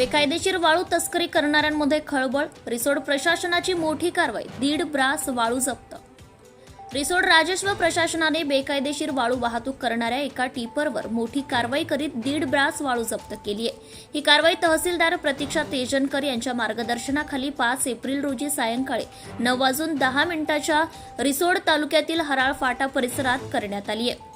बेकायदेशीर वाळू तस्करी करणाऱ्यांमध्ये खळबळ रिसोड प्रशासनाची मोठी कारवाई दीड ब्रास वाळू जप्त. रिसोड राजस्व प्रशासनाने बेकायदेशीर वाळू वाहतूक करणाऱ्या एका टिपरवर मोठी कारवाई करीत दीड ब्रास वाळू जप्त केली आहे. ही कारवाई तहसीलदार प्रतीक्षा तेजनकर यांच्या मार्गदर्शनाखाली पाच एप्रिल रोजी सायंकाळी नऊ वाजून दहा मिनिटाच्या रिसोड तालुक्यातील हराळ फाटा परिसरात करण्यात आली आहे.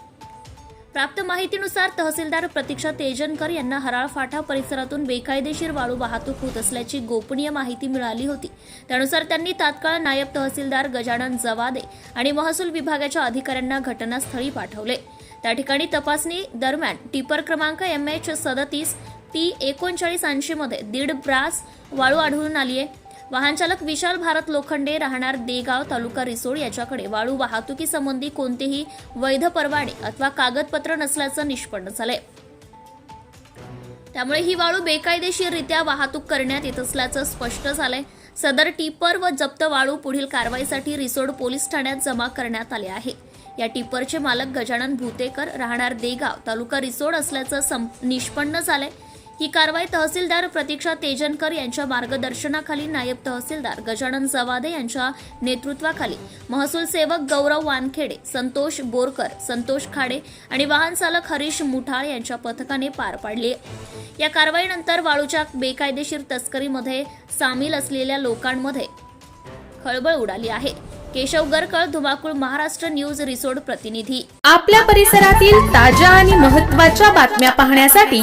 प्राप्त माहितीनुसार तहसीलदार प्रतीक्षा तेजनकर यांना हराळ फाटा परिसरातून बेकायदेशीर वाळू वाहतूक होत असल्याची गोपनीय माहिती मिळाली होती. त्यानुसार त्यांनी तात्काळ नायब तहसीलदार गजानन जवादे आणि महसूल विभागाच्या अधिकाऱ्यांना घटनास्थळी पाठवले. त्या ठिकाणी तपासणी दरम्यान टिपर क्रमांक एम एच सदतीस टी एकोणचाळीस ऐंशी मध्ये दीड ब्रास वाळू आढळून आली आहे वाहनचालक विशाल भारत लोखंडे राहणार देगाव तालुका रिसोड याच्याकडे वाळू वाहतुकीसंबंधी कोणतेही वैध परवाने अथवा कागदपत्र नसल्याचं निष्पन्न झालंय. त्यामुळे ही वाळू बेकायदेशीररित्या वाहतूक करण्यात येत असल्याचं स्पष्ट झालंय. सदर टिपर व जप्त वाळू पुढील कारवाईसाठी रिसोड पोलीस ठाण्यात जमा करण्यात आले आहे. या टिपरचे मालक गजानन भूतेकर राहणार देगाव तालुका रिसोड असल्याचं सं- निष्पन्न झालंय. ही कारवाई तहसीलदार प्रतीक्षा तेजनकर यांच्या मार्गदर्शनाखाली नायब तहसीलदार गजानन जवादे यांच्या नेतृत्वाखाली. महसूल सेवक गौरव वानखेडे संतोष बोरकर संतोष खाडे आणि वाहन चालक हरीश मुठाळ यांच्या पथकाने पार पाडली या कारवाईनंतर वाळूच्या बेकायदेशीर तस्करीमध्ये सामील असलेल्या लोकांमध्ये खळबळ उडाली आहे. केशव गरकळ धुमाकूळ महाराष्ट्र न्यूज रिसोड प्रतिनिधी. आपल्या परिसरातील ताज्या आणि महत्त्वाच्या बातम्या पाहण्यासाठी